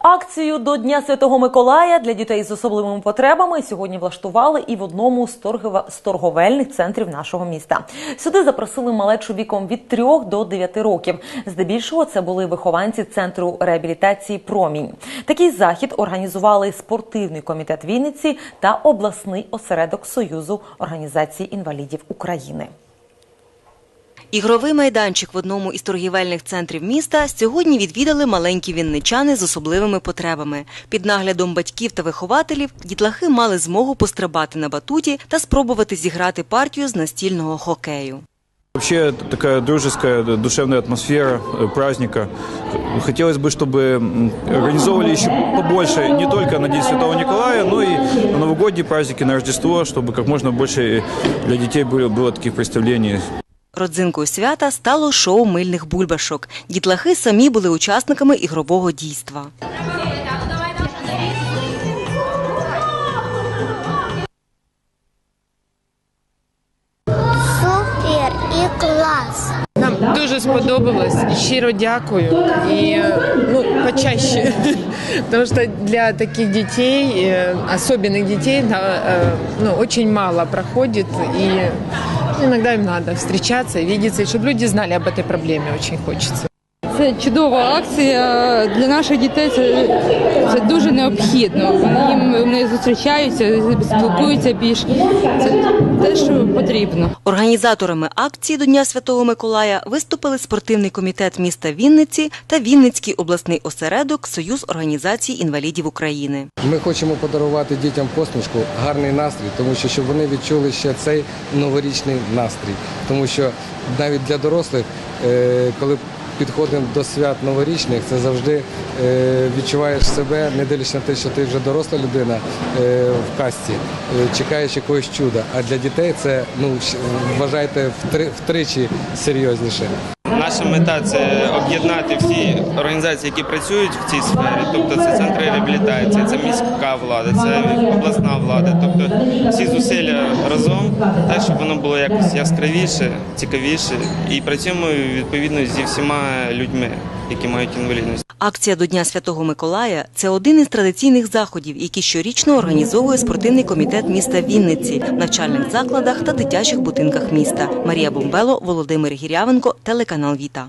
Акцію до Дня Святого Миколая для дітей з особливими потребами сьогодні влаштували і в одному з торговельних центрів нашого міста. Сюди запросили малечу віком від 3 до 9 років. Здебільшого це були вихованці центру реабілітації Промінь. Такий захід організували спортивний комітет Вінниці та обласний осередок Союзу організацій інвалідів України. Ігровий майданчик в одному із торгівельних центрів міста сьогодні відвідали маленькі вінничани з особливими потребами. Під наглядом батьків та вихователів дітлахи мали змогу пострибати на батуті та спробувати зіграти партію з настільного хокею. Вообще такая дружеская, душевная атмосфера э, праздника. Хотелось бы, чтобы м, организовывали еще побольше не только на День Святого Николая, но и на новогодние праздники, на Рождество, чтобы как можно больше для детей было, было таких представлений. Родзинкою свята стало шоу мильних бульбашок. Дітлахи самі були учасниками ігрового дійства. Супер і клас. Нам дуже сподобалось. Щиро дякую. І ну, почаще. Потому что для таких детей, э, особенных детей, да, э, ну, очень мало проходит. И иногда им надо встречаться, видеться, и чтобы люди знали об этой проблеме очень хочется. Це чудова акція. Для наших дітей це, це дуже необхідно. Вони їм вони зустрічаються, спілкуються більш. Це те, що потрібно. Організаторами акції до Дня Святого Миколая виступили спортивний комітет міста Вінниці та Вінницький обласний осередок Союз організацій інвалідів України. Ми хочемо подарувати дітям посмішку, гарний настрій, тому що щоб вони відчули ще цей новорічний настрій. Тому що навіть для дорослих, е, коли підходимо до свят новорічних, це завжди е, відчуваєш себе, не дивлячись на те, що ти вже доросла людина е, в касті, е, чекаєш якогось чуда. А для дітей це ну вважайте втричі серйозніше. Наша мета це об'єднати всі організації, які працюють в цій сфері. Тобто це центри реабілітації, це міська влада, це обласна влада. Тобто всі зусилля разом, так щоб воно було якось яскравіше, цікавіше, і працюємо відповідно зі всіма людьми, які мають інвалідність. Акція до Дня Святого Миколая це один із традиційних заходів, які щорічно організовує спортивний комітет міста Вінниці навчальних закладах та дитячих будинках міста. Марія Бомбело, Володимир Гірявенко, телеканал Віта.